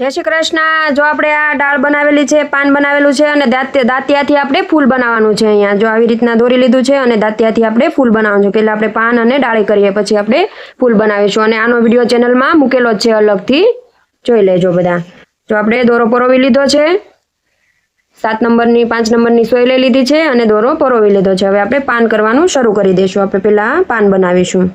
જય શ્રી કૃષ્ણ. જો આપણે આ દાળ બનાવેલી છે, પાન બનાવેલું છે અને દાંત, દાંતિયાથી આપણે ફૂલ બનાવવાનું છે અહીંયા. જો આવી રીતના દોરી લીધું છે અને દાંતિયાથી આપણે ફૂલ બનાવવાનું છે. પહેલાં આપણે પાન અને ડાળી કરીએ, પછી આપણે ફૂલ બનાવીશું. અને આનો વીડિયો ચેનલમાં મૂકેલો છે અલગથી. જોઈ લેજો બધા. જો આપણે દોરો પરોવી લીધો છે, સાત નંબરની, પાંચ નંબરની સોય લઈ લીધી છે અને દોરો પરોવી લીધો છે. હવે આપણે પાન કરવાનું શરૂ કરી દઈશું. આપણે પહેલાં પાન બનાવીશું.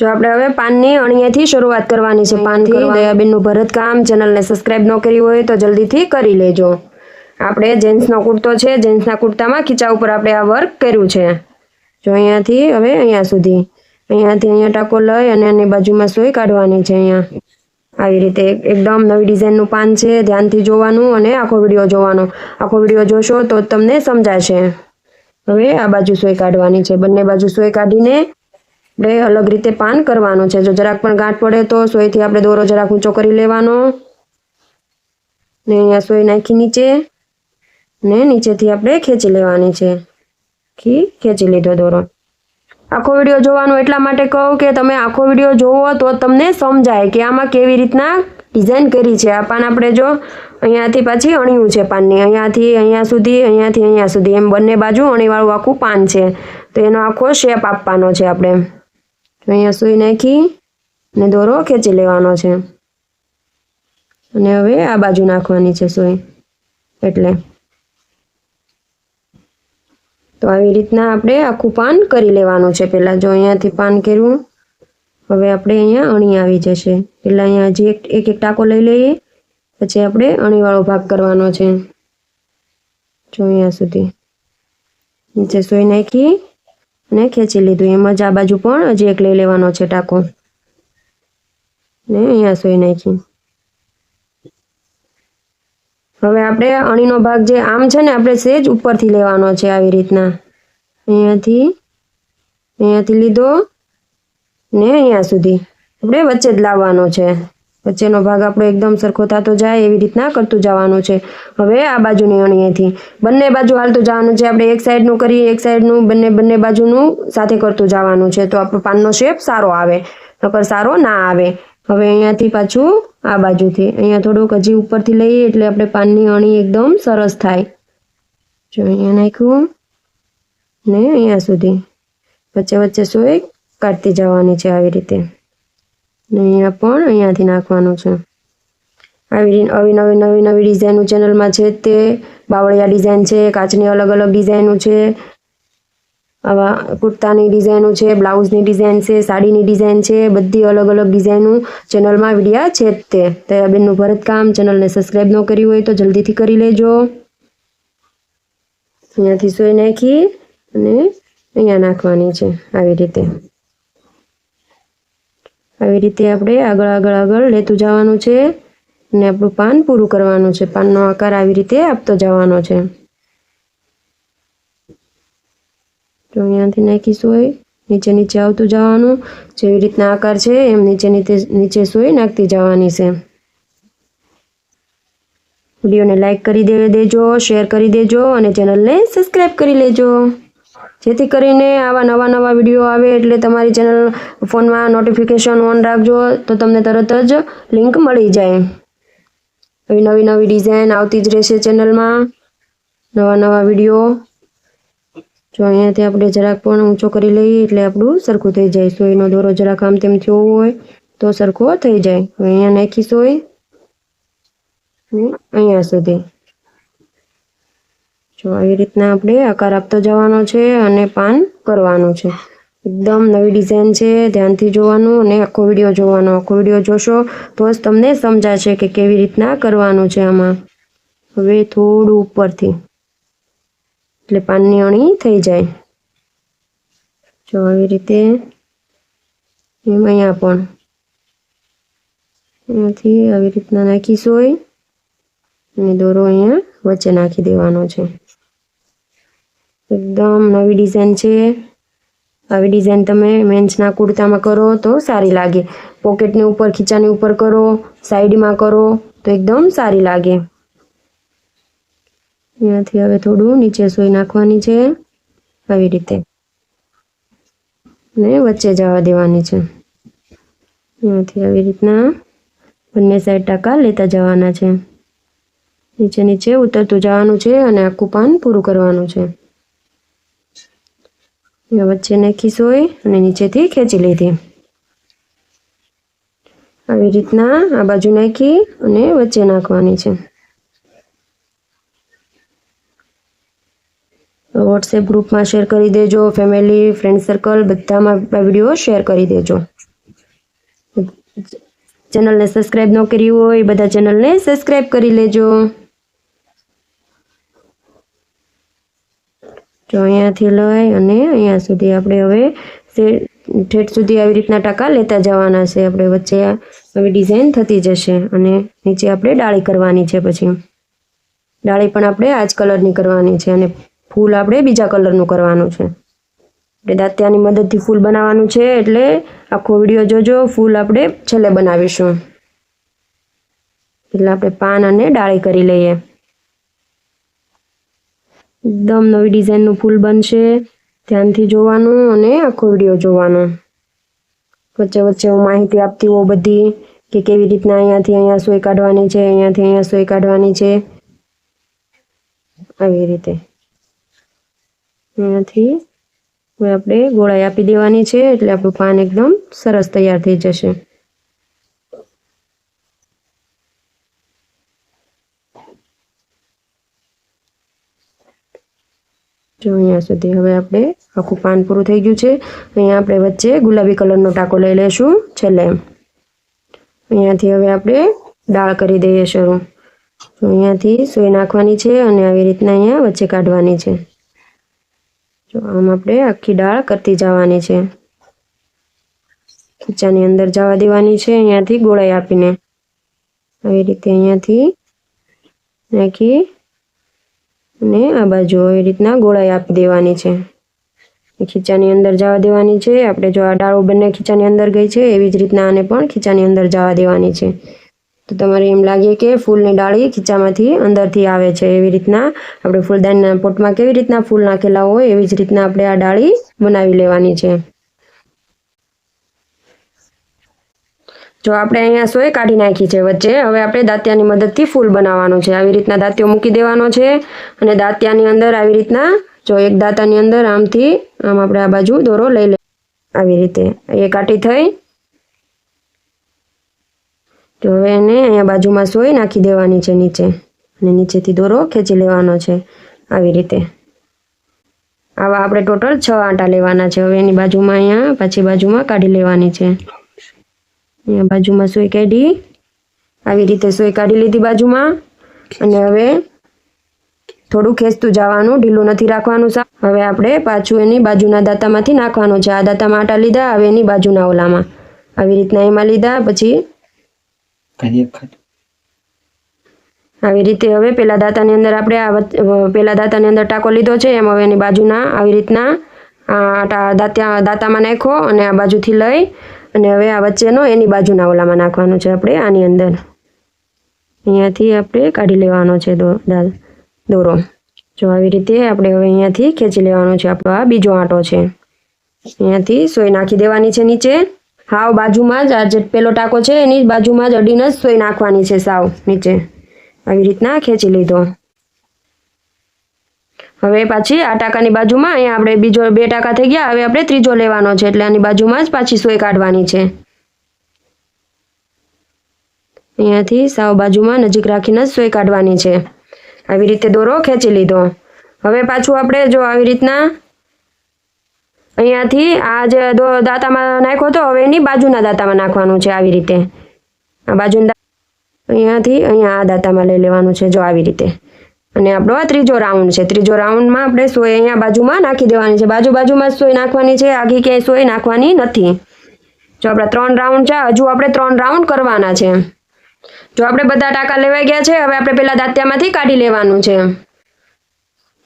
જો આપણે હવે પાનની અણિયાથી શરૂઆત કરવાની છે. પાનથી દયાબેનનું ભરતકામ ચેનલને સબસ્ક્રાઈબ ન કરી હોય તો જલ્દીથી કરી લેજો. આપણે જેન્ટ્સનો કુર્તો છે. જેન્ટ્સના કુર્તામાં ખીચા ઉપર આપણે આ વર્ક કર્યું છે. જો અહીંયાથી હવે અહીંયા સુધી. અહીંયાથી અહીંયા ટાંકો લઈ અને એની બાજુમાં સોય કાઢવાની છે અહીંયા. આવી રીતે એકદમ નવી ડિઝાઇનનું પાન છે. ધ્યાનથી જોવાનું અને આખો વીડિયો જોવાનો. આખો વીડિયો જોશો તો તમને સમજાશે. હવે આ બાજુ સોય કાઢવાની છે. બંને બાજુ સોય કાઢીને આપણે અલગ રીતે પાન કરવાનું છે. જો જરાક પણ ગાંઠ પડે તો સોયથી આપણે દોરો જરાક ઊંચો કરી લેવાનો. ને અહીંયા સોય નાખી નીચે. ને નીચેથી આપણે ખેંચી લેવાની છે. ખી ખેંચી લીધો દોરો. આખો વીડિયો જોવાનો એટલા માટે કહું કે તમે આખો વીડિયો જોવો તો તમને સમજાય કે આમાં કેવી રીતના ડિઝાઇન કરી છે. આ પાન આપણે જો અહીંયાથી પાછી અણ્યું છે પાનની. અહીંયાથી અહીંયા સુધી, અહીંયાથી અહીંયા સુધી. એમ બંને બાજુ અણીવાળું આખું પાન છે. તો એનો આખો શેપ આપવાનો છે આપણે. અહીંયા સુઈ નાખી અને દોરો ખેંચી લેવાનો છે. અને હવે આ બાજુ નાખવાની છે સુઈ. એટલે તો આવી રીતના આપણે આખું પાન કરી લેવાનું છે. પહેલાં જો અહીંયાથી પાન કર્યું, હવે આપણે અહીંયા અણી આવી જશે. પહેલાં અહીંયા એક એક એક ટાંકો લઈ લઈએ, પછી આપણે અણીવાળો ભાગ કરવાનો છે. જો અહીંયા સુધી નીચે સોઈ નાખી. અને ખેંચી લીધું. એમ જ આ બાજુ પણ હજી એક લઈ લેવાનો છે ટાંકો. ને અહીંયા સોઈ નાખી. હવે આપણે અણીનો ભાગ જે આમ છે ને, આપણે સેજ ઉપરથી લેવાનો છે આવી રીતના. અહીંયાથી અહીંયાથી લીધો ને અહીંયા સુધી. આપણે વચ્ચે જ લાવવાનો છે. વચ્ચેનો ભાગ આપણો એકદમ સરખો થતો જાય એવી રીતના કરતું જવાનું છે. હવે આ બાજુની અણીએથી બંને બાજુ હાલતું જવાનું છે. આપણે એક સાઈડનું કરીએ, એક સાઈડનું બંને બંને બાજુનું સાથે કરતું જવાનું છે. તો આપણો પાનનો શેપ સારો આવે, નકર સારો ના આવે. હવે અહીંયાથી પાછું આ બાજુથી. અહીંયા થોડુંક હજી ઉપરથી લઈએ એટલે આપણે પાનની અણી એકદમ સરસ થાય. જો અહીંયા નાખ્યું ને અહીંયા સુધી. વચ્ચે વચ્ચે સોય કાઢતી જવાની છે આવી રીતે. ને અહીંયા પણ અહીંયાથી નાખવાનું છે. આવી આવી નવી નવી નવી ડિઝાઇનનું ચેનલમાં છે તે. બાવળિયા ડિઝાઇન છે, કાચની અલગ અલગ ડિઝાઇનો છે. આવા કુર્તાની ડિઝાઇનો છે, બ્લાઉઝની ડિઝાઇન છે, સાડીની ડિઝાઇન છે, બધી અલગ અલગ ડિઝાઇનનું ચેનલમાં વિડીયા છે જ તે તયાબેનનું ભરતકામ, ચેનલને સબસ્ક્રાઈબ ન કરી હોય તો જલ્દીથી કરી લેજો. અહીંયાથી સોય નાખી અને અહીંયા નાખવાની છે, આવી રીતે. આવી રીતે આપણે આગળ આગળ આગળ લેતું જવાનું છે અને આપણું પાન પૂરું કરવાનું છે. પાનનો આકાર આવી રીતે આપતો જવાનો છે. તો અહીંયાથી નાખી સોય નીચે નીચે આવતું જવાનું, જેવી રીતના આકાર છે એમ નીચે નીચે નીચે સોય નાખતી જવાની છે. વિડીયોને લાઇક કરી દેજો, શેર કરી દેજો અને ચેનલને સબસ્ક્રાઈબ કરી લેજો. જેથી કરીને આવા નવા નવા વીડિયો આવે એટલે તમારી ચેનલ ફોનમાં નોટિફિકેશન ઓન રાખજો તો તમને તરત જ લિંક મળી જાય. એવી નવી નવી ડિઝાઇન આવતી જ રહેશે ચેનલમાં. નવા નવા વીડિયો. જો અહીંયાથી આપણે જરાક પણ ઊંચો કરી લઈએ એટલે આપણું સરખું થઈ જાય. સોયનો દોરો જરાક આમ તેમ થયો હોય તો સરખો થઈ જાય. અહીંયા નાખી સોય. અહીંયા સુધી. જો આવી રીતના આપણે આકાર આપતો જવાનો છે અને પાન કરવાનું છે. એકદમ નવી ડિઝાઇન છે, ધ્યાનથી જોવાનું અને આખો વીડિયો જોવાનો. આખો વીડિયો જોશો તો જ તમને સમજાશે કે કેવી રીતના કરવાનું છે આમાં. હવે થોડું ઉપરથી. એટલે પાનની અણી થઈ જાય. જો આવી રીતે એમ અહીંયા પણ. અહીંયાથી આવી રીતના નાખીશું હોય અને દોરો અહીંયા વચ્ચે નાખી દેવાનો છે. એકદમ નવી ડિઝાઇન છે. આવી ડિઝાઇન તમે મેન્સના કુર્તામાં કરો તો સારી લાગે. પોકેટની ઉપર, ખીચાની ઉપર કરો, સાઈડમાં કરો તો એકદમ સારી લાગે. અહીંયાથી હવે થોડું નીચે સોઈ નાખવાની છે. આવી રીતે. ને વચ્ચે જવા દેવાની છે. અહીંયાથી આવી રીતના બંને સાઈડ ટાંકા લેતા જવાના છે. નીચે નીચે ઉતરતું જવાનું છે અને આખું પાન પૂરું કરવાનું છે. વચ્ચે નાખી સોય અને નીચેથી ખેંચી લીધી. આવી રીતના આ બાજુ નાખી અને વચ્ચે નાખવાની છે. વોટ્સએપ ગ્રુપમાં શેર કરી દેજો ફેમિલી ફ્રેન્ડ સર્કલ બધામાં આ વીડિયો શેર કરી દેજો. ચેનલને સબસ્ક્રાઈબ ન કરી હોય, બધા ચેનલને સબસ્ક્રાઈબ કરી લેજો. જો અહીંયાથી લઈ અને અહીંયા સુધી આપણે હવે ઠેઠ સુધી આવી રીતના ટકા લેતા જવાના છે. આપણે વચ્ચે હવે ડિઝાઇન થતી જશે અને નીચે આપણે ડાળી કરવાની છે પછી. ડાળી પણ આપણે આ જ કલરની કરવાની છે અને ફૂલ આપણે બીજા કલરનું કરવાનું છે. એટલે દાંતિયાની મદદથી ફૂલ બનાવવાનું છે એટલે આખો વીડિયો જોજો. ફૂલ આપણે છેલ્લે બનાવીશું. એટલે આપણે પાન અને ડાળી કરી લઈએ. એકદમ નવી ડિઝાઇનનું ફૂલ બનશે. ધ્યાનથી જોવાનું અને આખો વીડિયો જોવાનો. વચ્ચે વચ્ચે હું માહિતી આપતી હોઉં બધી કે કેવી રીતના અહીંયાથી અહીંયા સોય કાઢવાની છે, અહીંયાથી અહીંયા સોય કાઢવાની છે. આવી રીતે. અહીંયાથી આપણે ગોળાઈ આપી દેવાની છે એટલે આપણું પાન એકદમ સરસ તૈયાર થઈ જશે. જો અહીંયા સુધી હવે આપણે આખું પાન પૂરું થઈ ગયું છે. અહીંયા આપણે વચ્ચે ગુલાબી કલરનો ટાંકો લઈ લઈશું છેલ્લે. અહીંયાથી હવે આપણે દાળ કરી દઈએ શરૂ. તો અહીંયાથી સોય નાખવાની છે અને આવી રીતના અહીંયા વચ્ચે કાઢવાની છે. જો આમ આપણે આખી દાળ કરતી જવાની છે. ખીચાની અંદર જવા દેવાની છે અહીંયાથી ગોળાઈ આપીને. આવી રીતે અહીંયાથી નાખી અને આ બાજુ એવી રીતના ગોળાઈ આપી દેવાની છે. ખીચાની અંદર જવા દેવાની છે. આપણે જો આ ડાળો બંને ખીચાની અંદર ગઈ છે, એવી જ રીતના આને પણ ખીચાની અંદર જવા દેવાની છે. તો તમારે એમ લાગે કે ફૂલની ડાળી ખીચામાંથી અંદરથી આવે છે. એવી રીતના આપણે ફૂલદાનના પોટમાં કેવી રીતના ફૂલ નાખેલા હોય, એવી જ રીતના આપણે આ ડાળી બનાવી લેવાની છે. જો આપણે અહીંયા સોય કાઢી નાખી છે વચ્ચે, હવે આપણે દાંતિયાની મદદથી ફૂલ બનાવવાનું છે. આવી રીતના દાંતિયો મૂકી દેવાનો છે અને દાંતિયાની અંદર આવી રીતના, જો એક દાંતાની અંદર આમથી, આમ આપણે આ બાજુ દોરો લઈ લે આવી રીતે. એ કાઢી થઈ. તો હવે એને અહીંયા બાજુમાં સોય નાખી દેવાની છે નીચે. અને નીચેથી દોરો ખેંચી લેવાનો છે. આવી રીતે. આવા આપણે ટોટલ છ આંટા લેવાના છે. હવે એની બાજુમાં અહીંયા, પાછી બાજુમાં કાઢી લેવાની છે. અહીંયા બાજુમાં સોય કાઢી. આવી રીતે સોય કાઢી લીધી બાજુમાં. અને હવે થોડું ખેંચતું જવાનું ઢીલું નથી રાખવાનું સા હવે આપણે પાછું એની બાજુના દાંતામાંથી નાખવાનું છે. આ દાંતામાં આટા લીધા હવે એની બાજુના ઓલામાં. આવી રીતના એમાં લીધા પછી આવી રીતે હવે પેલા દાંતાની અંદર આપણે આ પેલા દાંતાની અંદર ટાંકો લીધો છે. એમ હવે એની બાજુના આવી રીતના આ ટા- દાંતામાં નાખો અને આ બાજુથી લઈ અને હવે આ વચ્ચેનો એની બાજુના ઓલામાં નાખવાનું છે આપણે, આની અંદર. અહીંયાથી આપણે કાઢી લેવાનો છે દાલ દોરો. જો આવી રીતે આપણે હવે અહીંયાથી ખેંચી લેવાનો છે આપણો આ બીજો આંટો છે. અહીંયાથી સોય નાખી દેવાની છે નીચે. હાવ બાજુમાં જ આ જે પેલો ટાંકો છે એની બાજુમાં જ અડીને જ સોય નાખવાની છે સાવ નીચે. આવી રીતના ખેંચી લીધો. હવે પાછી આ ટાંકાની બાજુમાં અહીંયા આપણે બીજો બે ટાંકા થઈ ગયા. હવે આપણે ત્રીજો લેવાનો છે એટલે આની બાજુમાં જ પાછી સોય કાઢવાની છે. અહીંયાથી સાવ બાજુમાં નજીક રાખીને જ સોય કાઢવાની છે. આવી રીતે દોરો ખેંચી લીધો. હવે પાછું આપણે જો આવી રીતના અહીંયાથી આ જે દાંતામાં નાખ્યો હતો, હવે એની બાજુના દાંતામાં નાખવાનું છે આવી રીતે. આ બાજુના અહીંયાથી અહીંયા આ દાંતામાં લઈ લેવાનું છે જો આવી રીતે. અને આપણો આ ત્રીજો રાઉન્ડ છે. ત્રીજો રાઉન્ડમાં આપણે સોય અહીંયા બાજુમાં નાખી દેવાની છે. બાજુ બાજુમાં સોય નાખવાની છે. આગી ક્યાંય સોય નાખવાની નથી. જો આપણા ત્રણ રાઉન્ડ છે, હજુ આપણે ત્રણ રાઉન્ડ કરવાના છે. જો આપણે બધા ટાંકા લેવાઈ ગયા છે, હવે આપણે પહેલાં દાંતિયામાંથી કાઢી લેવાનું છે.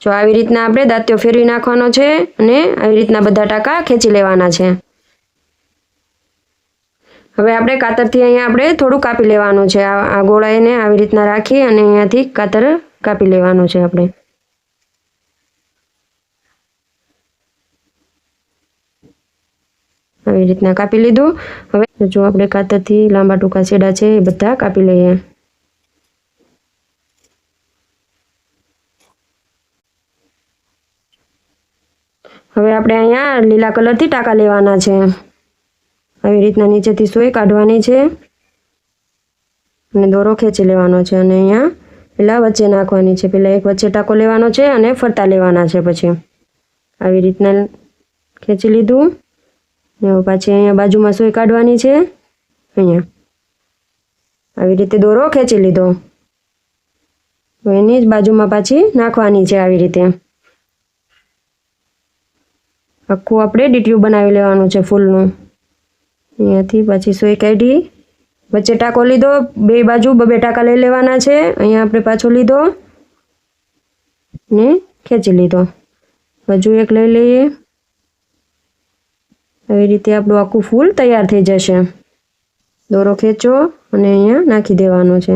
જો આવી રીતના આપણે દાંતિયો ફેરવી નાખવાનો છે અને આવી રીતના બધા ટાંકા ખેંચી લેવાના છે. હવે આપણે કાતરથી અહીંયા આપણે થોડું કાપી લેવાનું છે. આ આ ગોળાઈને આવી રીતના રાખી અને અહીંયાથી કાતર કાપી લેવાનું છે આપણે. આવી રીતના કાપી લીધું. હવે જો આપણે કાતરથી લાંબા ટૂંકા છેડા છે એ બધા કાપી લઈએ. હવે આપણે અહીંયા લીલા કલરથી ટાંકા લેવાના છે. આવી રીતના નીચેથી સોય કાઢવાની છે. અને દોરો ખેંચી લેવાનો છે અને અહીંયા પેલા વચ્ચે નાખવાની છે. પેલા એક વચ્ચે ટાંકો લેવાનો છે અને ફરતા લેવાના છે પછી. આવી રીતના ખેંચી લીધું. પાછી અહીંયા બાજુમાં સોય કાઢવાની છે. અહીંયા. આવી રીતે દોરો ખેંચી લીધો. એની જ બાજુમાં પાછી નાખવાની છે આવી રીતે. આખું આપણે ડીટ્યુ બનાવી લેવાનું છે ફૂલનું. અહીંયાથી પાછી સોય કાઢી વચ્ચે ટાંકો લીધો, બે બાજુ બબે ટાંકા લઈ લેવાના છે. અહીંયા આપણે પાછો લીધો ને ખેંચી લીધો. હજુ એક લઈ લઈએ. આવી રીતે આપણું આખું ફૂલ તૈયાર થઈ જશે. દોરો ખેંચો અને અહીંયા નાખી દેવાનો છે.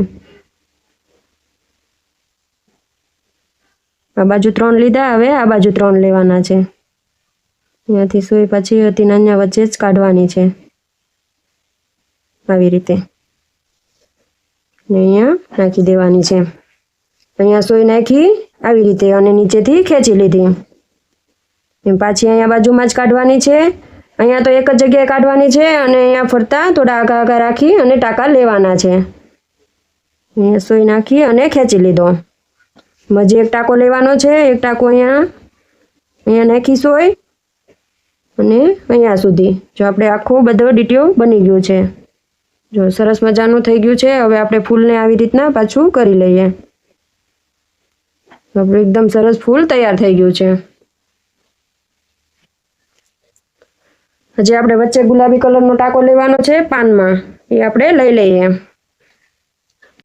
આ બાજુ ત્રણ લીધા, હવે આ બાજુ ત્રણ લેવાના છે. અહીંયાથી સુઈ પછી હતી નાના વચ્ચે જ કાઢવાની છે. આવી રીતે. અહીંયા નાખી દેવાની છે. અહીંયા સોય નાખી, આવી રીતે અને નીચેથી ખેંચી લીધી. એમ પાછી અહીંયા બાજુમાં જ કાઢવાની છે. અહીંયા તો એક જ જગ્યાએ કાઢવાની છે અને અહીંયા ફરતા થોડા આગા આગા રાખી અને ટાંકા લેવાના છે. અહીંયા સોય નાખી અને ખેંચી લીધો. મજે એક ટાંકો લેવાનો છે. એક ટાંકો અહીંયા અહીંયા નાખી સોય અને અહીંયા સુધી. જો આપણે આખો બધો ડીટીઓ બની ગયું છે. જો સરસ મજાનું થઈ ગયું છે, હવે આપણે ફૂલને આવી રીતના પાછું કરી લઈએ. આપણું એકદમ સરસ ફૂલ તૈયાર થઈ ગયું છે. હજી આપણે વચ્ચે ગુલાબી કલરનો ટાંકો લેવાનો છે પાનમાં, એ આપણે લઈ લઈએ.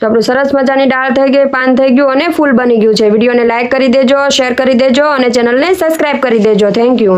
તો આપણું સરસ મજાની ડાળ થઈ ગઈ, પાન થઈ ગયું અને ફૂલ બની ગયું છે. વિડીયોને લાઇક કરી દેજો, શેર કરી દેજો અને ચેનલને સબસ્ક્રાઇબ કરી દેજો. Thank you.